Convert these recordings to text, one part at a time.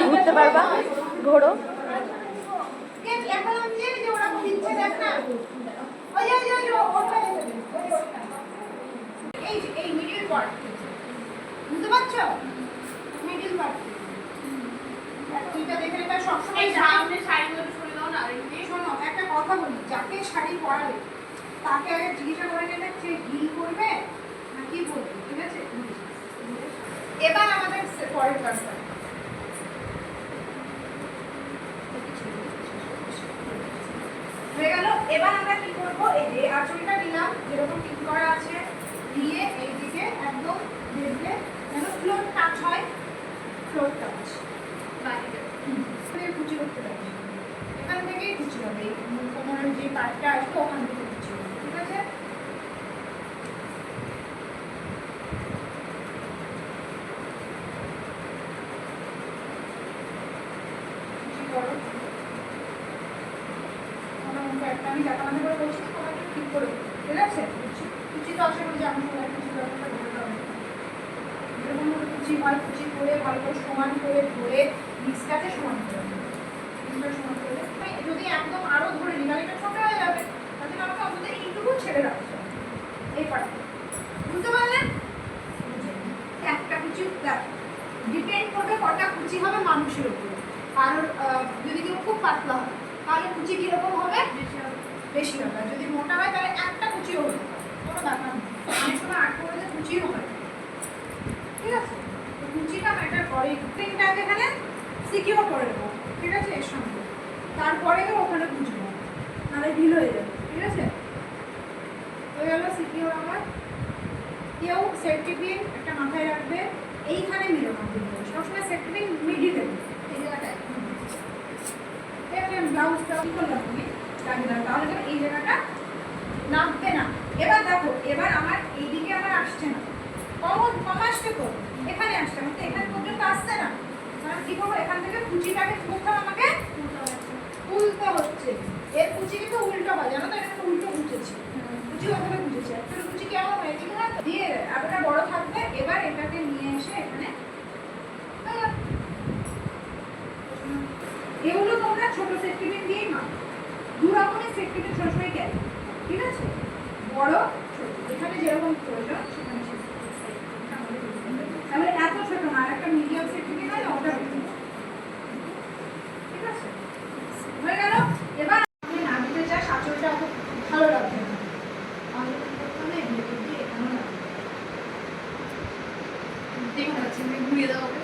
ঘুরতে পারবা? পার্ট বুঝতে পারছ মিডল পার্ট তুইটা দেখে এটা সবসময় সামনে শাড়িগুলো একটু দাও না শোনো একটা কথা বলি, যাকে শাড়ি পরাবে, তাকে আগে জিজ্ঞাসা করে নেবে সে হিল করবে না কি করবে ঠিক আছে এবার আমাদের সে- পরের কাজটা হয়ে গেল। এবার আমরা কি করব? এই যে আঁচলটা নিলাম যেরকম ঠিক করা আছে দিয়ে এইদিকে একদম দেখবে যেন ফ্লোর টাচ হয়। ফ্লোর টাচ থেকে কুচি করতে পারি এখান থেকেই কুচি হবে। কোমরের যে পাটটা আসবে ওখান থেকে কুচি হবে ঠিক আছে কুচি একটা আমি তোমাকে ঠিক করে। ঠিক আছে কুচি কুচি করি করে সমান করে ধরে সমান। যদি একদম আরও ধরে নিই তাহলে এটা ছোট হয়ে যাবে তাহলে আমাকে ছেড়ে বুঝতে পারলেন একটা করবে কটা কুচি হবে মানুষের উপর কারোর যদি কেউ খুব পাতলা হয়, তাহলে কুচি কীরকম হবে? বেশি হবে। হবে আর যদি মোটা হয়, তাহলে একটা কুচিও পারে। কোনো ব্যাপার নেই সময় আট করে কুচিও হয়। ঠিক আছে? তো কুচিটা ম্যাটার করে। আগে এখানে সিকিউর করে দেবো। ঠিক আছে? এর সঙ্গে। তারপরে ওখানে বুঝব নাহলে ঢিল হয়ে যাবে। ঠিক আছে? হয়ে গেল সিকিউর আমার। কেউ সেফটি পিন একটা মাথায় রাখবে। এইখানে মিলো না কিন্তু সবসময় সেফটি পিন মিডিলে এই জায়গাটায় এখানে কি করলাম আমি তাহলে তো এই জায়গাটা নামবে না এবার দেখো এবার আমার এইদিকে আমার আসছে না কমন কম আসছে তো এখানে আসছে আমার তো এখানে পর্যন্ত আসছে না তাহলে কি করব এখান থেকে কুচিটাকে হবে আমাকে তুলতে হচ্ছে এর কুচি কিন্তু উল্টো হয় জানো তো উল্টো বুঝেছি কুচি ওখানে বুঝেছি অ্যাকচুয়ালি কুচি কেমন হয় না দিয়ে এতটা বড় থাকবে এবার এটাকে নিয়ে এগুলো তোমরা ছোট সেফটিপিন দিয়েই মাপ দু রকমের সেফটিপিন সবসময় ক্যারি ঠিক আছে? বড়, ছোট। এখানে যেরকম প্রয়োজন। তাহলে এত ছোট না একটা মিডিয়াম সেফটিপিন না ওটা ঠিক আছে? হয়ে এবার আপনি ভালো লাগবে না। কি করতে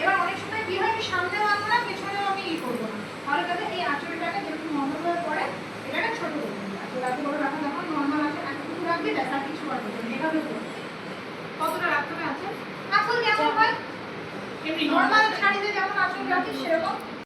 এবার অনেক সময় কি হয় আমি সামনেও আনব না পেছনেও আমি ই করব না। তাহলে তাহলে এই আঁচলটাকে যেরকম নর্মাল এটাকে ছোট বড় রাখা যখন নর্মাল আছে এতটুকু রাখবি ব্যাস আর করবে এভাবে করবি। কতটা রাখতে হবে আছে? আঁচল যেমন হয়? এমনি। নর্মাল শাড়িতে যেমন আঁচল রাখিস সেরকম।